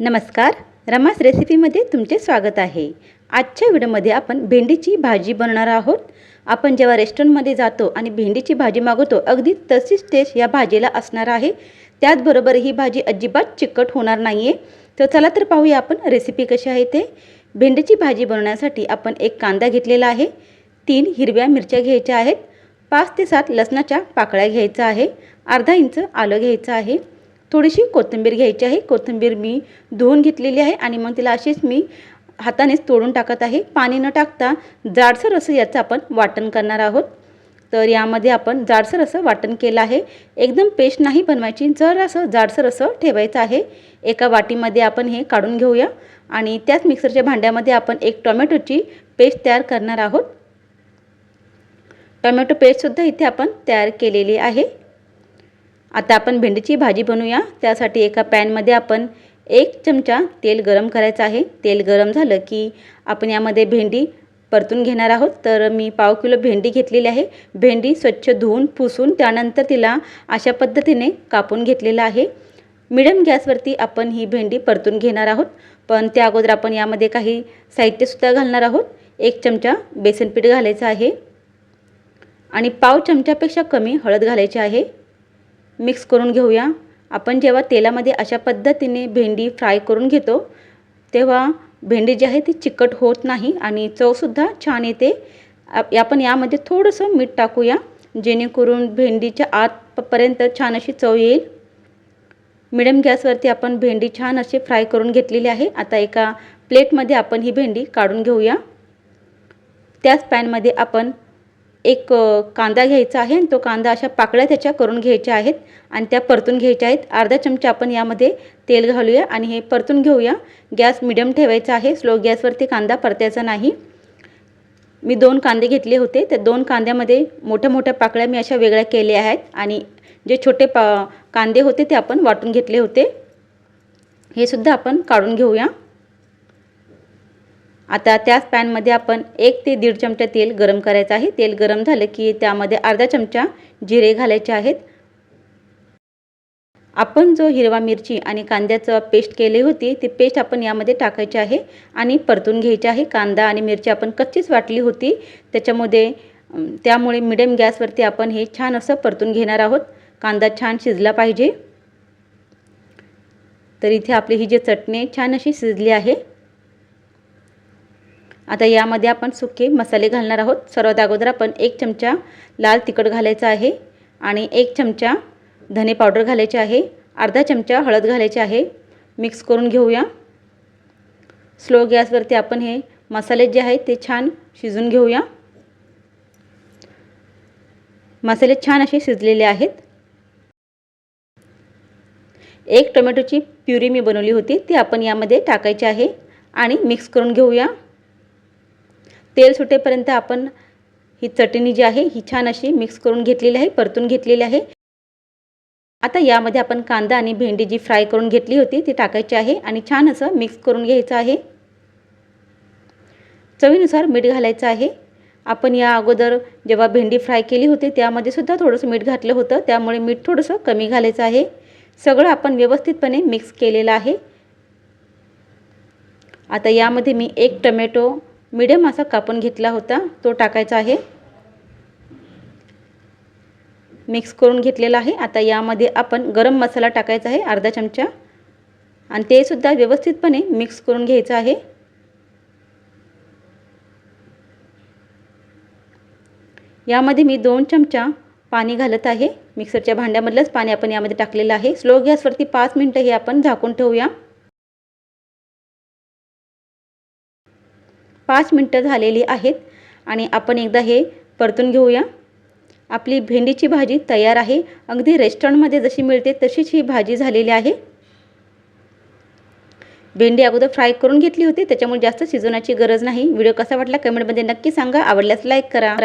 नमस्कार रमास रेसिपीमध्ये तुमचे स्वागत आहे. आजच्या व्हिडिओमध्ये आपण भेंडीची भाजी बनवणार आहोत. आपण जेव्हा रेस्टॉरंटमध्ये जातो आणि भेंडीची भाजी मागवतो अगदी तशीच टेस्ट या भाजीला असणार आहे. त्याचबरोबर ही भाजी अजिबात चिकट होणार नाही आहे तर चला तर पाहूया आपण रेसिपी कशी आहे ते. भेंडीची भाजी बनवण्यासाठी आपण एक कांदा घेतलेला आहे. तीन हिरव्या मिरच्या घ्यायच्या आहेत. पाच ते सात लसणाच्या पाकळ्या घ्यायचा आहे. अर्धा इंच आलं घ्यायचं आहे. थोडीशी कोथिंबीर घ्यायची आहे. कोथिंबीर मी धुवून घेतलेली आहे आणि मग तिला अशीच मी हातानेच तोडून टाकत आहे. पाणी न टाकता जाडसर असं याचं आपण वाटण करणार आहोत. तर यामध्ये आपण जाडसर असं वाटण केलं आहे. एकदम पेस्ट नाही बनवायची जर असं जाडसर असं ठेवायचं आहे. एका वाटीमध्ये आपण हे काढून घेऊया आणि त्याच मिक्सरच्या भांड्यामध्ये आपण एक टोमॅटोची पेस्ट तयार करणार आहोत. टोमॅटो पेस्टसुद्धा इथे आपण तयार केलेली आहे. आता आपण भेंडीची भाजी बनवूया. त्यासाठी एका पॅनमध्ये आपण एक चमचा तेल गरम करायचं आहे. तेल गरम झालं की आपण यामध्ये भेंडी परतून घेणार आहोत. तर मी पाव किलो भेंडी घेतलेली आहे. भेंडी स्वच्छ धुवून पुसून त्यानंतर तिला अशा पद्धतीने कापून घेतलेलं आहे. मिडियम गॅसवरती आपण ही भेंडी परतून घेणार आहोत. पण त्या अगोदर आपण यामध्ये काही साहित्यसुद्धा घालणार आहोत. एक चमचा बेसन पीठ घालायचं आहे. आणि पाव चमच्यापेक्षा कमी हळद घालायची आहे. मिक्स करून घेऊया. आपण जेव्हा तेलामध्ये अशा पद्धतीने भेंडी फ्राय करून घेतो तेव्हा भेंडी जी आहे ती चिकट होत नाही आणि चवसुद्धा छान येते. आपण यामध्ये थोडंसं मीठ टाकूया जेणेकरून भेंडीच्या आतपर्यंत छान अशी चव येईल. मिडियम गॅसवरती आपण भेंडी छान अशी फ्राय करून घेतलेली आहे. आता एका प्लेटमध्ये आपण ही भेंडी काढून घेऊया. त्याच पॅनमध्ये आपण एक कांदा घ्यायचा आहे आणि तो कांदा अशा पाकळ्या त्याच्या करून घ्यायच्या आहेत आणि त्या परतून घ्यायच्या आहेत. अर्धा चमचा आपण यामध्ये तेल घालूया आणि हे परतून घेऊया. गॅस मिडियम ठेवायचा आहे. स्लो गॅसवरती कांदा परतायचा नाही. मी दोन कांदे घेतले होते. त्या दोन कांद्यामध्ये मोठ्या मोठ्या पाकळ्या मी अशा वेगळ्या केल्या आहेत आणि जे छोटे पा कांदे होते ते आपण वाटून घेतले होते. हे सुद्धा आपण काढून घेऊया. आता त्याच पॅनमध्ये आपण एक ते दीड चमचा तेल गरम करायचं आहे. तेल गरम झालं की त्यामध्ये अर्धा चमचा जिरे घालायचे आहेत. आपण जो हिरवा मिरची आणि कांद्याचं पेस्ट केली होती ती पेस्ट आपण यामध्ये टाकायची आहे आणि परतून घ्यायची आहे. कांदा आणि मिरची आपण कच्चीच वाटली होती. त्याच्यामध्ये त्यामुळे मिडियम गॅसवरती आपण हे छान असं परतून घेणार आहोत. कांदा छान शिजला पाहिजे. तर इथे आपली ही जी चटणी छान अशी शिजली आहे. आता यामध्ये आपण सुके मसाले घालणार आहोत. सर्वात अगोदर आपण एक चमचा लाल तिखट घालायचा आहे आणि एक चमचा धने पावडर घालायचे आहे. अर्धा चमचा हळद घालायचे आहे. मिक्स करून घेऊया. स्लो गॅसवरती आपण हे मसाले जे आहेत ते छान शिजून घेऊया. मसाले छान असे शिजलेले आहेत. एक टोमॅटोची प्युरी मी बनवली होती. ती आपण यामध्ये टाकायची आहे आणि मिक्स करून घेऊया. तेल सुटेपर्यंत आपण ही चटणी जी आहे ही छान अशी मिक्स करून घेतलेली आहे परतून घेतलेली आहे. आता यामध्ये आपण कांदा आणि भेंडी जी फ्राय करून घेतली होती ती टाकायची आहे आणि छान असं मिक्स करून घ्यायचं आहे. चवीनुसार मीठ घालायचं आहे. आपण या अगोदर जेव्हा भेंडी फ्राय केली होती त्यामध्ये सुद्धा थोडंसं मीठ घातलं होतं त्यामुळे मीठ थोडंसं कमी घालायचं आहे. सगळं आपण व्यवस्थितपणे मिक्स केलेलं आहे. आता यामध्ये मी एक टमॅटो मिडियम असा कापून घेतला होता. तो टाकायचा आहे. मिक्स करून घेतलेला आहे. आता यामध्ये आपण गरम मसाला टाकायचा आहे अर्धा चमचा. आणि ते सुद्धा व्यवस्थितपणे मिक्स करून घ्यायचं आहे. यामध्ये मी दोन चमचा पाणी घालत आहे. मिक्सरच्या भांड्यामधलंच पाणी आपण यामध्ये टाकलेलं आहे. स्लो गॅसवरती पाच मिनटं हे आपण झाकून ठेवूया. पाच मिनटं झालेली आहेत आणि आपण एकदा हे परतून घेऊया. आपली भेंडीची भाजी तयार आहे. अगदी रेस्टॉरंटमध्ये जशी मिळते तशीच ही भाजी झालेली आहे. भेंडी अगोदर फ्राय करून घेतली होती त्याच्यामुळे जास्त शिजवण्याची गरज नाही. व्हिडिओ कसा वाटला कमेंटमध्ये नक्की सांगा. आवडल्यास लाईक करा.